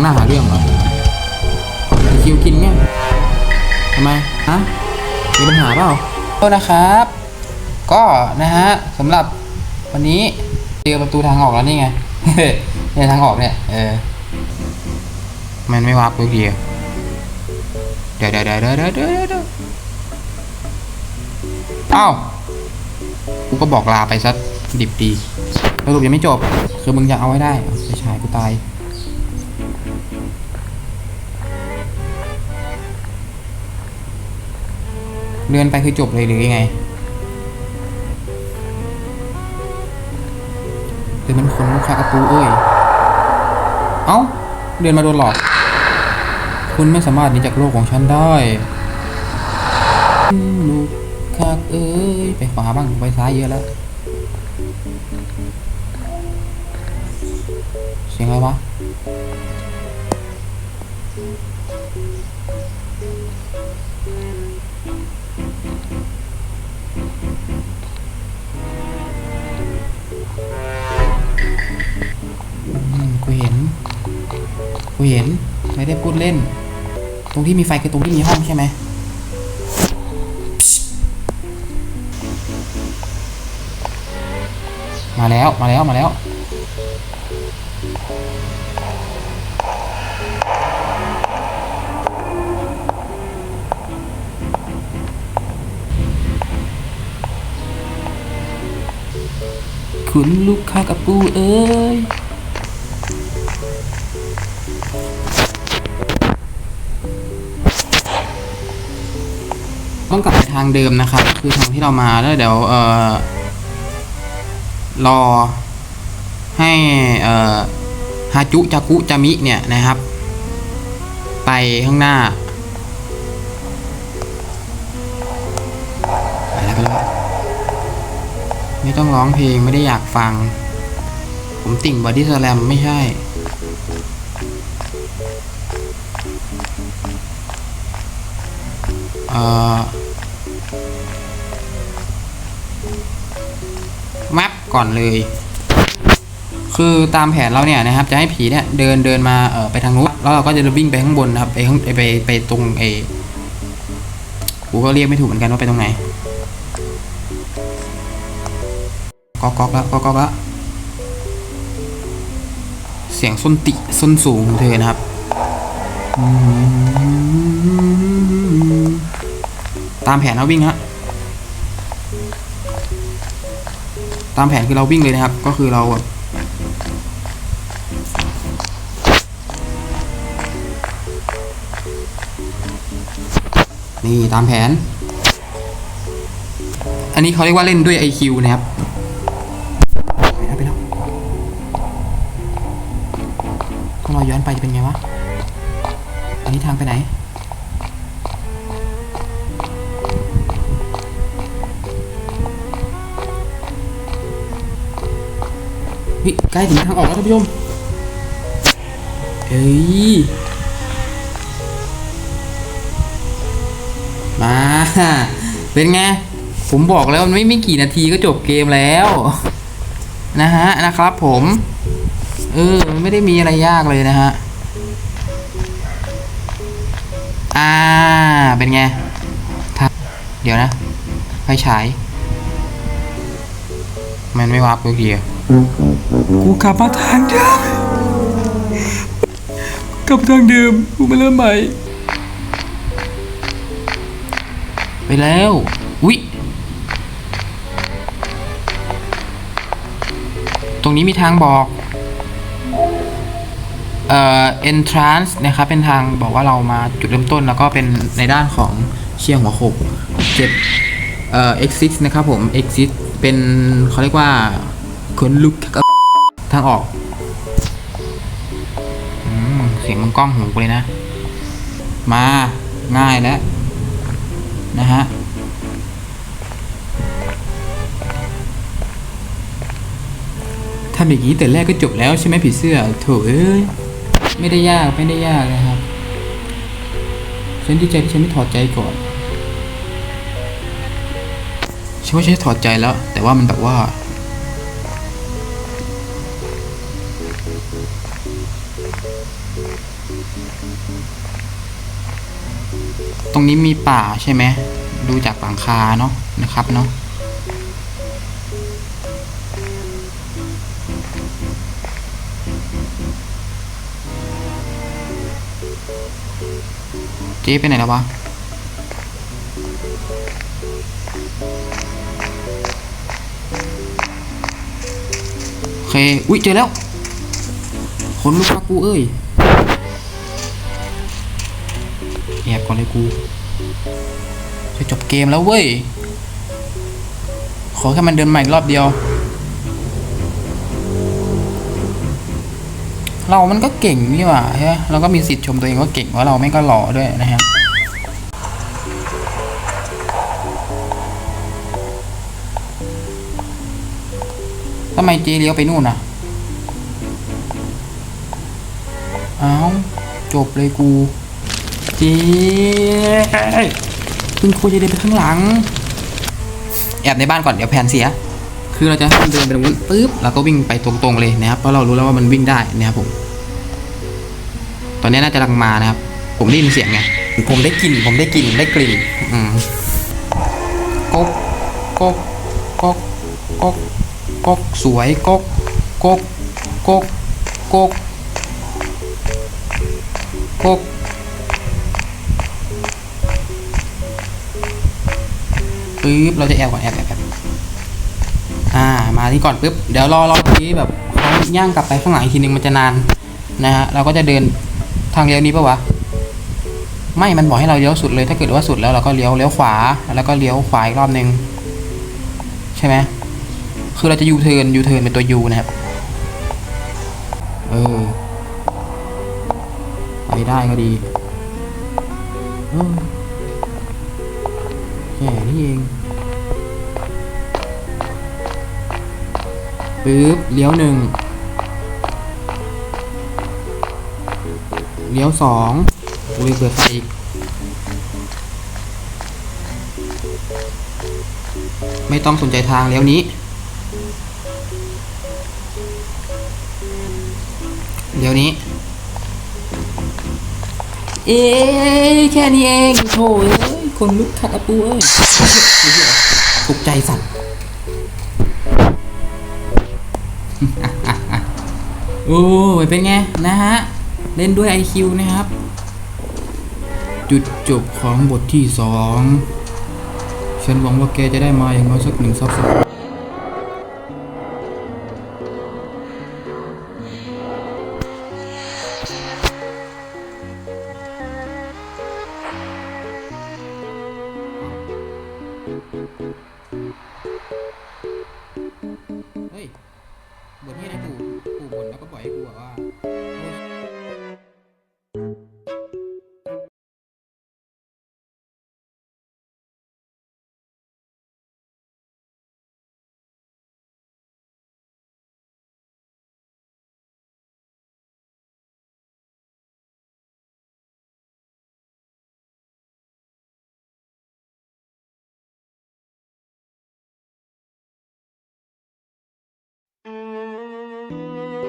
องหน้าหาเรื่องเหรอไอ้คิวกินเนี่ยทำไมฮะมีปัญหาเปล่าโทษนะครับ ก็นะฮะสำหรับวันนี้เจอประตูทางออกแล้วนี่ไงเนี่ยทางออกเนี่ยเออมันไม่วับทุกทีอะเดี๋ยวเดี๋ยวเดี๋ยวเดี๋ยวเดี๋ยวเดี๋ยวเดี๋ยวเอ้ากูก็บอกลาไปซะดิบดีสรุปยังไม่จบ คือมึงจะเอาไว้ได้ไปฉายกูตาย เดินไปคือจบเลยหรือยังไงเดินมันคนลูกค้ากระปูเอ้ย เอ้า เดินมาโดนหลอก คุณไม่สามารถหนีจากโลกของฉันได้ลูกค้าเอ้ย ไปขวาบ้างไปซ้ายเยอะแล้ว เสียงอะไรวะอืม กูเห็น กูเห็น ไม่ได้พูดเล่น ตรงที่มีไฟคือตรงที่มีห้องใช่ไหมมาแล้ว มาแล้ว มาแล้วุณลูกค้ากับปูเอ้ยต้องกลับไปทางเดิมนะครับ คือทางที่เรามาแล้วเดี๋ยวเอ่อรอให้เอ่อฮาจุจากุจามิเนี่ยนะครับ ไปข้างหน้าไปแล้วไปแล้ว ไม่ต้องร้องเพลงไม่ได้อยากฟัง ผมติ่งบอดี้สแลมไม่ใช่เอ่อแมปก่อนเลย คือตามแผนเราเนี่ยนะครับ จะให้ผีเนี่ยเดินเดินมาเอ่อไปทางนู้นแล้วเราก็จะวิ่งไปข้างบนนะครับ ไปข้างไปไปไปตรงเอกูก็เรียกไม่ถูกเหมือนกันว่าไปตรงไหน ก๊อกก๊อกแล้วก๊อกก๊อกแล้วเสียงส้นติส้นสูงของเธอนะครับ ตามแผนเราวิ่งฮะตามแผนคือเราวิ่งเลยนะครับ ก็คือเรานี่ตามแผน อันนี้เขาเรียกว่าเล่นด้วย IQ นะครับ เราย้อนไปจะเป็นไงวะ อันนี้ทางไปไหนเฮ้ยใกล้ถึงทางออกแล้วท่านผู้ชมเอ้ย มา เป็นไง ผมบอกแล้วมันไม่ไม่กี่นาทีก็จบเกมแล้ว นะฮะ นะครับผม เออมันไม่ได้มีอะไรยากเลยนะฮะ อ่า เป็นไงทักเดี๋ยวนะ ไฟฉาย มันไม่วับกูเกียร์กูกลับมาทางเดิมกลับทางเดิมกูมาเริ่มใหม่ ไปแล้วอุ๊ยตรงนี้มีทางบอก เอ่อ entrance นะครับเป็นทางบอกว่าเรามาจุดเริ่มต้นแล้วก็เป็นในด้านของเชียงหัวโขกเจ็ดเอ่อ exit นะครับผม exit เป็นเขาเรียกว่าคนลุกทางออกอืมเสียงมันกล้องหูกูเลยนะ มาง่ายแล้วนะฮะทำอย่างนี้แต่แรกก็จบแล้วใช่ไหมผีเสื้อโถเอ้ย ไม่ได้ยากไม่ได้ยากนะครับฉันดีใจที่ฉันไม่ถอดใจก่อนฉันไม่ใช่ถอดใจแล้ว แต่ว่ามันแบบว่า ตรงนี้มีป่าใช่ไหมดูจากหลังคาเนาะนะครับเนาะ จ๊ไปไหนแล้ววะโอเค อุ้ยเจอแล้วคนลุกละกูเอ้ยแอบก่อนเลยกู จะจบเกมแล้วเว้ย ขอแค่มันเดินใหม่รอบเดียว เรามันก็เก่งนี่หว่าใช่ไหมเราก็มีสิทธิ์ชมตัวเองว่าเก่งว่าเราไม่งก็หล่อด้วยนะฮะทำไมเจเลี้ยวไปนู่นอะเอ้าจบเลยกูเจ๊คุณควรจะเดินไปข้างหลัง แอบในบ้านก่อนเดี๋ยวแผนเสีย คือเราจะให้มันเดินไปตรงนู้นปุ๊บเราก็วิ่งไปตรงๆเลยนะครับเพราะเรารู้แล้วว่ามันวิ่งได้นะครับผม ตอนนี้น่าจะกำลังมานะครับ ผมได้ยินเสียงไง ผมได้กลิ่น ผมได้กลิ่น ได้กลิ่น อืมก๊กก๊กก๊กก๊กก๊กสวยก๊กก๊กก๊กก๊กก๊กปึ๊บเราจะแอบก่อนแอบแอบแอบอ่า มาที่ก่อนปึ๊บ เดี๋ยวรอรอทีแบบเขาย่างกลับไปข้างหลังอีกทีนึงมันจะนานนะฮะ เราก็จะเดิน ทางเลี้ยวนี้ปะวะ ไม่ มันบอกให้เราเลี้ยวสุดเลย ถ้าเกิดว่าสุดแล้วเราก็เลี้ยวเลี้ยวขวา แล้วก็เลี้ยวขวาอีกรอบหนึ่งใช่ไหม คือเราจะยูเทิร์นยูเทิร์นเป็นตัวยูนะครับ เออ ไปได้ก็ดีออแค่นี้เองปึ๊บเลี้ยวหนึ่ง เลี้ยวสองกูเลยเปิดไฟอีกไม่ต้องสนใจทางเลี้ยวนี้เลี้ยวนี้ เอ๊ะแค่นี้เองโถ่เอ้ยคนลุกขัดอะปูเอ้ยตกใจสั่นโอ้ยเป็นไง นะฮะ เล่นด้วย IQ นะครับ จุดจบของบทที่สองฉันหวังว่าแกจะได้มาอย่างน้อยสักหนึ่งซับสไคร Música